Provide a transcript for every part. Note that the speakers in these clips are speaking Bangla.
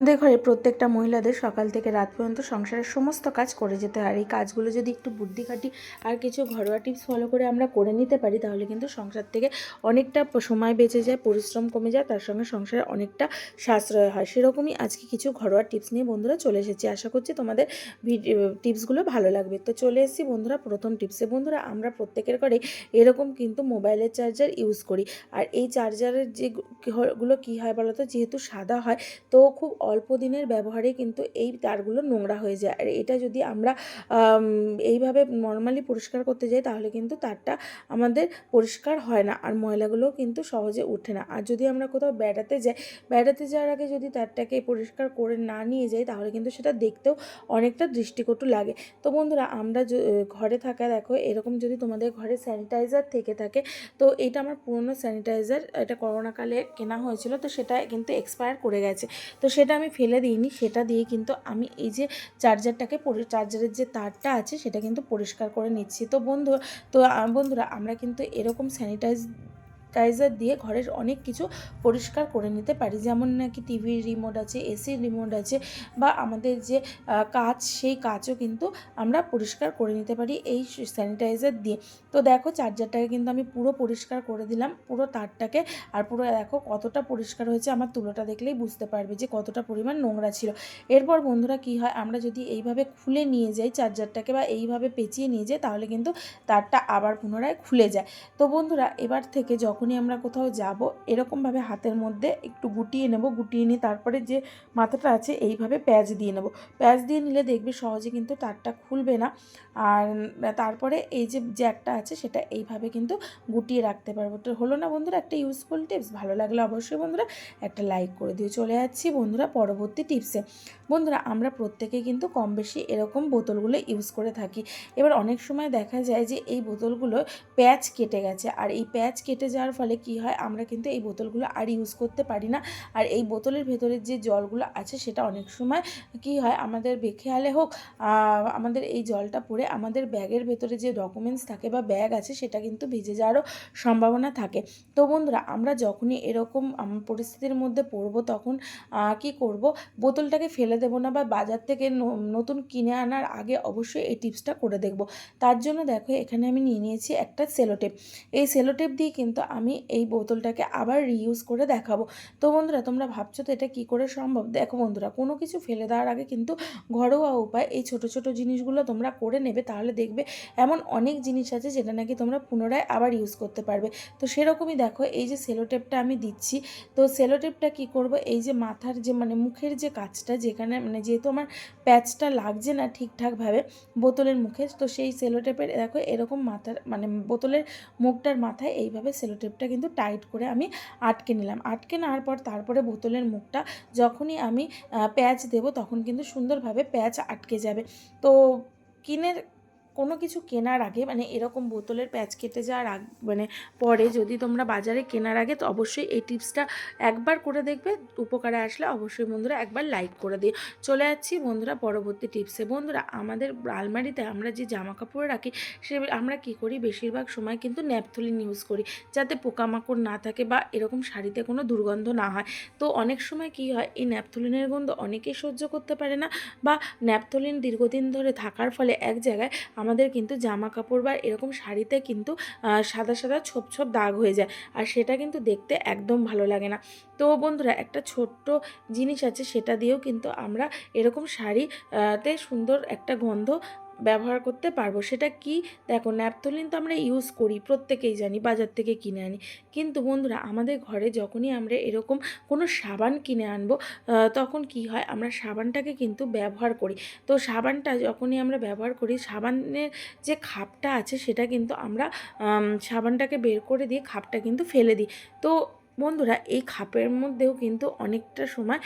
আমাদের ঘরে প্রত্যেকটা মহিলাদের সকাল থেকে রাত পর্যন্ত সংসারের সমস্ত কাজ করে যেতে হয়। আর এই কাজগুলো যদি একটু বুদ্ধি খাটি আর কিছু ঘরোয়া টিপস ফলো করে আমরা করে নিতে পারি, তাহলে কিন্তু সংসার থেকে অনেকটা সময় বেঁচে যায়, পরিশ্রম কমে যায়, তার সঙ্গে সংসারে অনেকটা সাশ্রয় হয়। সেরকমই আজকে কিছু ঘরোয়া টিপস নিয়ে বন্ধুরা চলে এসেছি। আশা করছি তোমাদের টিপসগুলো ভালো লাগবে। তো চলে এসেছি বন্ধুরা প্রথম টিপসে। বন্ধুরা, আমরা প্রত্যেকের ঘরে এরকম কিন্তু মোবাইলের চার্জার ইউজ করি। আর এই চার্জারের যে গু- গুলো কী হয় বলো তো যেহেতু সাদা হয়, তো খুব অল্প দিনের ব্যবহারে কিন্তু এই তারগুলো নোংরা হয়ে যায়। আর এটা যদি আমরা এইভাবে নর্মালি পরিষ্কার করতে যাই, তাহলে কিন্তু তারটা আমাদের পরিষ্কার হয় না আর ময়লাগুলোও কিন্তু সহজে ওঠে না। আর যদি আমরা কোথাও বেড়াতে যাই, বেড়াতে যাওয়ার আগে যদি তারটাকে পরিষ্কার করে না নিয়ে যাই, তাহলে কিন্তু সেটা দেখতেও অনেকটা দৃষ্টিকটু লাগে। তো বন্ধুরা, আমরা ঘরে থাকা, দেখো, এরকম যদি তোমাদের ঘরে স্যানিটাইজার থেকে থাকে, তো এটা আমার পুরনো স্যানিটাইজার এটা করোনাকালে কেনা হয়েছিল, তো সেটা কিন্তু এক্সপায়ার করে গেছে। তো সেটা আমি ফেলে দিইনি, সেটা দিয়ে কিন্তু আমি এই যে চার্জারটাকে চার্জারের যে তারটা আছে সেটা কিন্তু পরিষ্কার করে নিচ্ছি। তো বন্ধু, তো বন্ধুরা, আমরা কিন্তু এরকম স্যানিটাইজ টাইজার দিয়ে ঘরের অনেক কিছু পরিষ্কার করে নিতে পারি। যেমন নাকি টিভির রিমোট আছে এসির রিমোট আছে বা আমাদের যে কাজ সেই কাজও কিন্তু আমরা পরিষ্কার করে নিতে পারি এই স্যানিটাইজার দিয়ে। তো দেখো চার্জারটাকে কিন্তু আমি পুরো পরিষ্কার করে দিলাম, পুরো তারটাকে আর পুরো দেখো কতটা পরিষ্কার হয়েছে, আমার তুলোটা দেখলেই বুঝতে পারবে যে কতটা পরিমাণ নোংরা ছিল। এরপর বন্ধুরা কি হয়, আমরা যদি এইভাবে খুলে নিয়ে যাই চার্জারটাকে বা এইভাবে পেঁচিয়ে নিয়ে যাই, তাহলে কিন্তু তারটা আবার পুনরায় খুলে যায়। তো বন্ধুরা, এবার থেকে যখনই আমরা কোথাও যাব, এরকমভাবে হাতের মধ্যে একটু গুটিয়ে নেব, গুটিয়ে নিয়ে তারপরে যে মাথাটা আছে এইভাবে প্যাচ দিয়ে নেব। প্যাচ দিয়ে নিলে দেখবে সহজে কিন্তু তারটা খুলবে না। আর তারপরে এই যে জ্যাকটা আছে সেটা এইভাবে কিন্তু গুটিয়ে রাখতে পারব। তো হলো না বন্ধুরা, একটা ইউজফুল টিপস ভালো লাগলে অবশ্যই বন্ধুরা একটা লাইক করে দিয়ে চলে যাচ্ছি বন্ধুরা পরবর্তী টিপসে বন্ধুরা, আমরা প্রত্যেকেই কিন্তু কম বেশি এরকম বোতলগুলো ইউজ করে থাকি। এবার অনেক সময় দেখা যায় যে এই বোতলগুলো প্যাচ কেটে গেছে। আর এই প্যাচ কেটে যাওয়ার ফলে কি হয়, আমরা কিন্তু এই বোতলগুলো আর ইউজ করতে পারি না। আর এই বোতলের ভেতরের যে জলগুলো আছে, সেটা অনেক সময় কি হয়, আমাদের বেখেয়ালে হোক আমাদের এই জলটা পড়ে আমাদের ব্যাগের ভেতরে যে ডকুমেন্টস থাকে বা ব্যাগ আছে, সেটা কিন্তু ভিজে যাওয়ারও সম্ভাবনা থাকে। তো বন্ধুরা, আমরা যখনই এরকম পরিস্থিতির মধ্যে পড়ব তখন কি করব? বোতলটাকে ফেলে দেবো না বা বাজার থেকে নতুন কিনে আনার আগে অবশ্যই এই টিপসটা করে দেখব। তার জন্য দেখো, এখানে আমি নিয়ে নিয়েছি একটা সেলোটেপ। এই সেলোটেপ দিয়ে কিন্তু আমি এই বোতলটাকে আবার রিইউজ করে দেখাবো। তো বন্ধুরা, তোমরা ভাবছ তো এটা কি করে সম্ভব? দেখো বন্ধুরা, কোনো কিছু ফেলে দেওয়ার আগে কিন্তু ঘরোয়া উপায় এই ছোট ছোট জিনিসগুলো তোমরা করে নেবে, তাহলে দেখবে এমন অনেক জিনিস আছে যেটা নাকি তোমরা পুনরায় আবার ইউজ করতে পারবে। তো সেরকমই দেখো, এই যে সেলোটেপটা আমি দিচ্ছি, তো সেলোটেপটা কি করব? এই যে মাথার যে মানে মুখের যে কাজটা যেখানে মানে যেহেতু আমার প্যাচটা লাগছে না ঠিকঠাকভাবে বোতলের মুখে, তো সেই সেলোটেপের দেখো এরকম মাথার মানে বোতলের মুখটার মাথায় এইভাবে সেলোটেপটা কিন্তু টাইট করে আমি আটকে নিলাম। আটকে নেওয়ার পর তারপরে বোতলের মুখটা যখনই আমি প্যাচ দেব তখন কিন্তু সুন্দরভাবে প্যাচ আটকে যাবে। তো কিনের কোনো কিছু কেনার আগে মানে এরকম বোতলের প্যাচ কেটে যাওয়ার আগ মানে পরে যদি তোমরা বাজারে কেনার আগে, তো অবশ্যই এই টিপসটা একবার করে দেখবে। উপকারে আসলে অবশ্যই বন্ধুরা একবার লাইক করে দিও। চলে যাচ্ছি বন্ধুরা পরবর্তী টিপসে। বন্ধুরা, আমাদের আলমারিতে আমরা যে জামা কাপড় রাখি, সে আমরা কি করি? বেশিরভাগ সময় কিন্তু ন্যাপথলিন ইউজ করি, যাতে পোকামাকড় না থাকে বা এরকম শাড়িতে কোনো দুর্গন্ধ না হয়। তো অনেক সময় কি হয়, এই ন্যাপথলিনের গন্ধ অনেকেই সহ্য করতে পারে না বা ন্যাপথলিন দীর্ঘদিন ধরে থাকার ফলে এক জায়গায় কিন্তু জামা কাপড় বা এরকম শাড়িতে কিন্তু সাদা সাদা ছোপ ছোপ দাগ হয়ে যায়। আর সেটা কিন্তু দেখতে একদম ভালো লাগে না। তো বন্ধুরা, একটা ছোট্ট জিনিস আছে, সেটা দিয়েও কিন্তু আমরা এরকম শাড়িতে সুন্দর একটা গন্ধ ব্যবহার করতে পারব, সেটা কি? দেখো, ন্যাপথলিন তো আমরা ইউজ করি, প্রত্যেকেই জানি, বাজার থেকে কিনে আনি। কিন্তু বন্ধুরা, আমাদের ঘরে যখনই আমরা এরকম কোনো সাবান কিনে আনব তখন কি হয়, আমরা সাবানটাকে কিন্তু ব্যবহার করি। তো সাবানটা যখনই আমরা ব্যবহার করি, সাবানের যে খাপটা আছে, সেটা কিন্তু আমরা সাবানটাকে বের করে দিয়ে খাপটা কিন্তু ফেলে দিই। তো বন্ধুরা, এই খাপের মধ্যেও কিন্তু অনেকটা সময়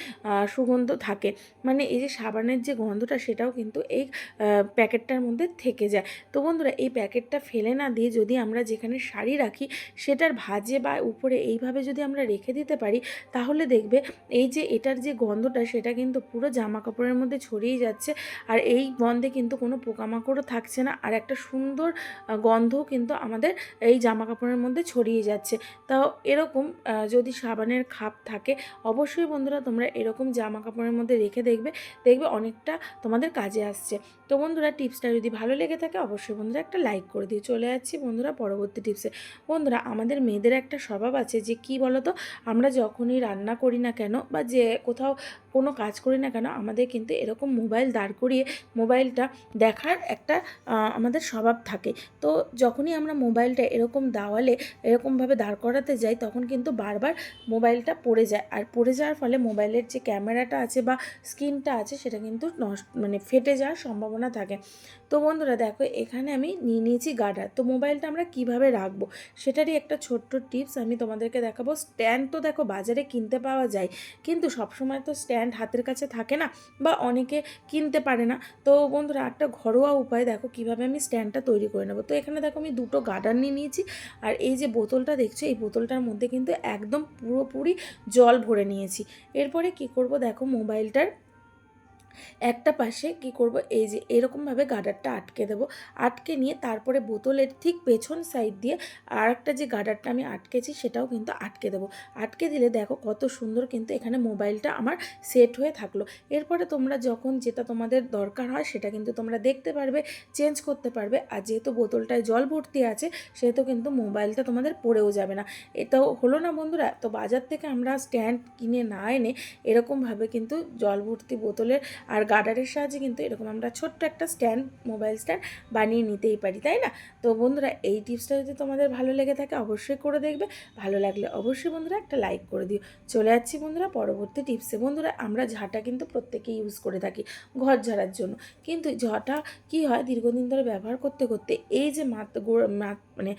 সুগন্ধ থাকে। মানে এই যে সাবানের যে গন্ধটা, সেটাও কিন্তু এই প্যাকেটটার মধ্যে থেকে যায়। তো বন্ধুরা, এই প্যাকেটটা ফেলে না দিয়ে যদি আমরা যেখানে শাড়ি রাখি, সেটার ভাজে বা উপরে এইভাবে যদি আমরা রেখে দিতে পারি, তাহলে দেখবে এই যে এটার যে গন্ধটা, সেটা কিন্তু পুরো জামা কাপড়ের মধ্যে ছড়িয়ে যাচ্ছে। আর এই গন্ধে কিন্তু কোনো পোকামাকড়ও থাকছে না। আর একটা সুন্দর গন্ধও কিন্তু আমাদের এই জামা কাপড়ের মধ্যে ছড়িয়ে যাচ্ছে। তাও এরকম যদি সাবানের খাপ থাকে, অবশ্যই বন্ধুরা তোমরা এরকম জামা কাপড়ের মধ্যে রেখে দেখবে। দেখবে অনেকটা তোমাদের কাজে আসছে। তো বন্ধুরা, টিপসটা যদি ভালো লেগে থাকে, অবশ্যই বন্ধুরা একটা লাইক করে দিয়ে চলে যাচ্ছি বন্ধুরা পরবর্তী টিপসে। বন্ধুরা, আমাদের মেয়েদের একটা স্বভাব আছে যে, কি বলো তো আমরা যখনই রান্না করি না কেন বা যে কোথাও কোনো কাজ করি না কেন, আমাদের কিন্তু এরকম মোবাইল দাঁড় করিয়ে, মোবাইলটা দেখার একটা আমাদের স্বভাব থাকে। তো যখনই আমরা মোবাইলটা এরকম দাওয়ালে, এরকমভাবে দাঁড় করাতে যাই, তখন কিন্তু বারবার মোবাইলটা পড়ে যায়। আর পড়ে যাওয়ার ফলে মোবাইলের যে ক্যামেরাটা আছে বা স্ক্রিনটা আছে, সেটা কিন্তু নষ্ট মানে ফেটে যাওয়ার সম্ভাবনা থাকে। তো বন্ধুরা, দেখো, এখানে আমি নিয়ে নিয়েছি গার্ডার। তো মোবাইলটা আমরা কীভাবে রাখব? সেটারই একটা ছোট্ট টিপস আমি তোমাদেরকে দেখাবো। স্ট্যান্ড তো দেখো, বাজারে কিনতে পাওয়া যায়, কিন্তু সবসময় তো স্ট্যান্ড হাতের কাছে থাকে না বা অনেকে কিনতে পারে না। তো বন্ধুরা, একটা ঘরোয়া উপায় দেখো, কীভাবে আমি স্ট্যান্ডটা তৈরি করে নেব। তো এখানে দেখো, আমি দুটো গার্ডার নিয়ে নিয়েছি। আর এই যে বোতলটা দেখছ, এই বোতলটার মধ্যে কিন্তু একদম পুরোপুরি জল ভরে নিয়েছি। এরপরে কি করব? দেখো মোবাইলটার একটা পাশে কি করব, এই যে এরকমভাবে গার্ডারটা আটকে দেবো। আটকে নিয়ে তারপরে বোতলের ঠিক পেছন সাইড দিয়ে আর একটা যে গার্ডারটা আমি আটকেছি সেটাও কিন্তু আটকে দেবো। আটকে দিলে দেখো কত সুন্দর কিন্তু এখানে মোবাইলটা আমার সেট হয়ে থাকল। এরপরে তোমরা যখন যেটা তোমাদের দরকার হয় সেটা কিন্তু তোমরা দেখতে পারবে চেঞ্জ করতে পারবে। আর যেহেতু বোতলটায় জল ভর্তি আছে, সেহেতু কিন্তু মোবাইলটা তোমাদের পড়েও যাবে না। এটাও হলো না বন্ধুরা, তো বাজার থেকে আমরা স্ট্যান্ড কিনে না এনে এরকমভাবে কিন্তু জল ভর্তি বোতলের আর গার্ডারের সাহায্যে কিন্তু এরকম আমরা ছোট্ট একটা স্ট্যান্ড মোবাইল স্ট্যান্ড বানিয়ে নিতেই পারি, তাই না? তো বন্ধুরা, এই টিপসটা যদি তোমাদের ভালো লেগে থাকে অবশ্যই করে দেখবে, ভালো লাগলে অবশ্যই বন্ধুরা একটা লাইক করে দিও। চলে যাচ্ছি বন্ধুরা পরবর্তী টিপসে বন্ধুরা, আমরা ঝাঁটা কিন্তু প্রত্যেকেই ইউজ করে থাকি ঘর ঝাড়ার জন্য। কিন্তু ঝাঁটা কি হয়? দীর্ঘদিন ধরে ব্যবহার করতে করতে এই যে মাত মাত- মানে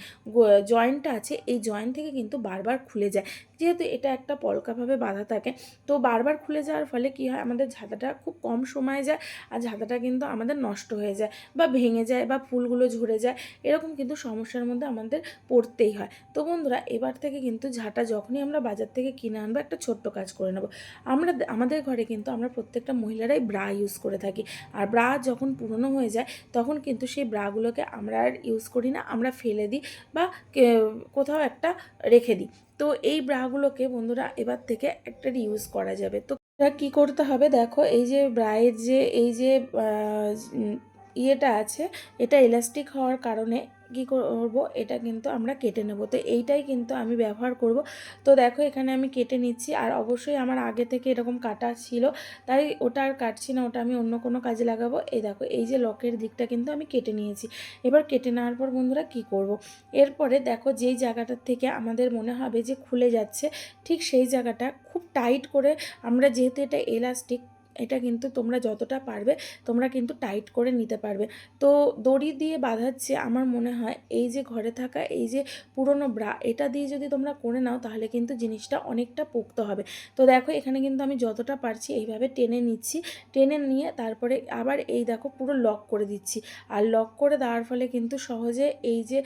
জয়েন্টটা আছে, এই জয়েন্ট থেকে কিন্তু বারবার খুলে যায়। যেহেতু এটা একটা পলকাভাবে বাঁধা থাকে, তো বারবার খুলে যাওয়ার ফলে কি হয়, আমাদের ঝাঁটাটা খুব কম সময়ে যায় আর ঝাঁটাটা কিন্তু আমাদের নষ্ট হয়ে যায় বা ভেঙে যায় বা ফুলগুলো ঝরে যায়, এরকম কিন্তু সমস্যার মধ্যে আমাদের পড়তেই হয়। তো বন্ধুরা, এবার থেকে কিন্তু ঝাঁটা যখনই আমরা বাজার থেকে কিনে আনব, একটা ছোট্ট কাজ করে নেব। আমরা আমাদের ঘরে কিন্তু আমরা প্রত্যেকটা মহিলারাই ব্রা ইউজ করে থাকি। আর ব্রা যখন পুরনো হয়ে যায়, তখন কিন্তু সেই ব্রাগুলোকে আমরা আর ইউজ করি না, আমরা ফেলে দিই বা কোথাও একটা রেখে দিই। তো এই ব্রাগুলোকে বন্ধুরা এবার থেকে একটা ইউজ করা যাবে। তো কি করতে হবে? দেখো এই যে ব্রায়ের যে, এই যে ইয়েটা আছে, এটা এলাস্টিক হওয়ার কারণে কী করব, এটা কিন্তু আমরা কেটে নেব। তো এইটাই কিন্তু আমি ব্যবহার করব। তো দেখো এখানে আমি কেটে নিচ্ছি, আর অবশ্যই আমার আগে থেকে এরকম কাটা ছিল, তাই ওটা আর কাটছি না, ওটা আমি অন্য কোনো কাজে লাগাবো। এই দেখো, এই যে লকের দিকটা কিন্তু আমি কেটে নিয়েছি। এবার কেটে নেওয়ার পর বন্ধুরা কি করব। এরপরে দেখো যেই জায়গাটার থেকে আমাদের মনে হবে যে খুলে যাচ্ছে, ঠিক সেই জায়গাটা খুব টাইট করে আমরা যেহেতু এটা এলাস্টিক এটা কিন্তু তোমরা যতটা পারবে, তোমরা কিন্তু টাইট করে নিতে পারবে। তো দড়ি দিয়ে বাঁধাচ্ছে আমার মনে হয় এই যে ঘরে থাকা, এই যে পুরনো ব্রা এটা দিয়ে যদি তোমরা করে নাও তাহলে কিন্তু জিনিসটা অনেকটা পোক্ত হবে। তো দেখো এখানে কিন্তু আমি যতটা পারছি এইভাবে টেনে নিচ্ছি, টেনে নিয়ে তারপরে আবার এই দেখো পুরো লক করে দিচ্ছি। আর লক করে দেওয়ার ফলে কিন্তু সহজে এই যে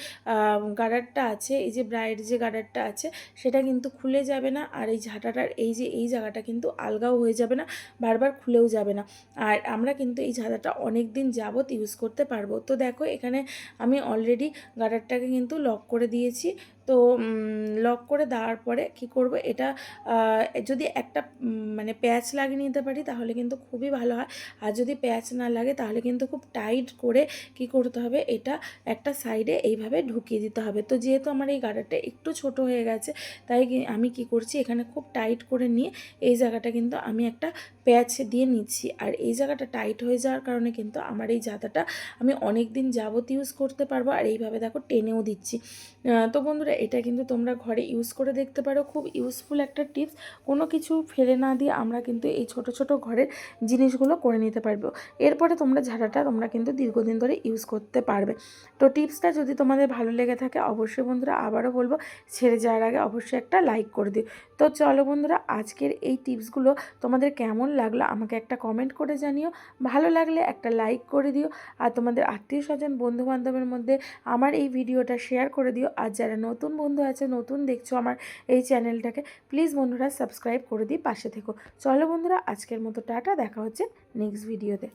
গার্ডারটা আছে, এই যে ব্রাইড যে গার্ডারটা আছে সেটা কিন্তু খুলে যাবে না। আর এই ঝাঁটাটার, এই যে এই জায়গাটা কিন্তু আলগাও হয়ে যাবে না। বারবার খুলেও যাবে না। আর আমরা কিন্তু এই ঝাদাটা অনেক দিন যাবত ইউজ করতে পারব। তো দেখো এখানে আমি অলরেডি গাডারটাকে কিন্তু লক করে দিয়েছি। তো লক করে দেওয়ার পরে কি করব? এটা যদি একটা মানে প্যাচ লাগিয়ে নিতে পারি তাহলে কিন্তু খুবই ভালো হয়। আর যদি প্যাচ না লাগে তাহলে কিন্তু খুব টাইট করে কি করতে হবে? এটা একটা সাইডে এইভাবে ঢুকিয়ে দিতে হবে। তো যেহেতু আমার এই গার্ডারটা একটু ছোট হয়ে গেছে, তাই আমি কি করছি? এখানে খুব টাইট করে নিয়ে এই জায়গাটা কিন্তু আমি একটা প্যাচ দিয়ে নিচ্ছি। আর এই জায়গাটা টাইট হয়ে যাওয়ার কারণে কিন্তু আমার এই জাতাটা আমি অনেক দিন যাবত ইউজ করতে পারব। আর এইভাবে দেখো টেনেও দিচ্ছি। তো বন্ধুরা এটা কিন্তু তোমরা ঘরে ইউজ করে দেখতে পারো। খুব ইউজফুল একটা টিপস কোনো কিছু ফেলে না দিয়ে আমরা কিন্তু এই ছোট ছোট ঘরের জিনিসগুলো করে নিতে পারব। এরপরে তোমরা ঝাড়াটা তোমরা কিন্তু দীর্ঘদিন ধরে ইউজ করতে পারবে। তো টিপসটা যদি তোমাদের ভালো লেগে থাকে, অবশ্যই বন্ধুরা আবারও বলব, ছেড়ে যাওয়ার আগে অবশ্যই একটা লাইক করে দিও। তো চলো বন্ধুরা, আজকের এই টিপসগুলো তোমাদের কেমন লাগল আমাকে একটা কমেন্ট করে জানিও। ভালো লাগলে একটা লাইক করে দিও। আর তোমাদের আত্মীয় স্বজন বন্ধু বান্ধবের মধ্যে আমার এই ভিডিওটা শেয়ার করে দিও। আর যারা নতুন বন্ধু আছে, নতুন দেখছ আমার এই চ্যানেলটাকে প্লিজ বন্ধুরা সাবস্ক্রাইব করে দিই পাশে থেকো। চলো বন্ধুরা, আজকের মতো টাটা, দেখা হচ্ছে নেক্সট ভিডিওতে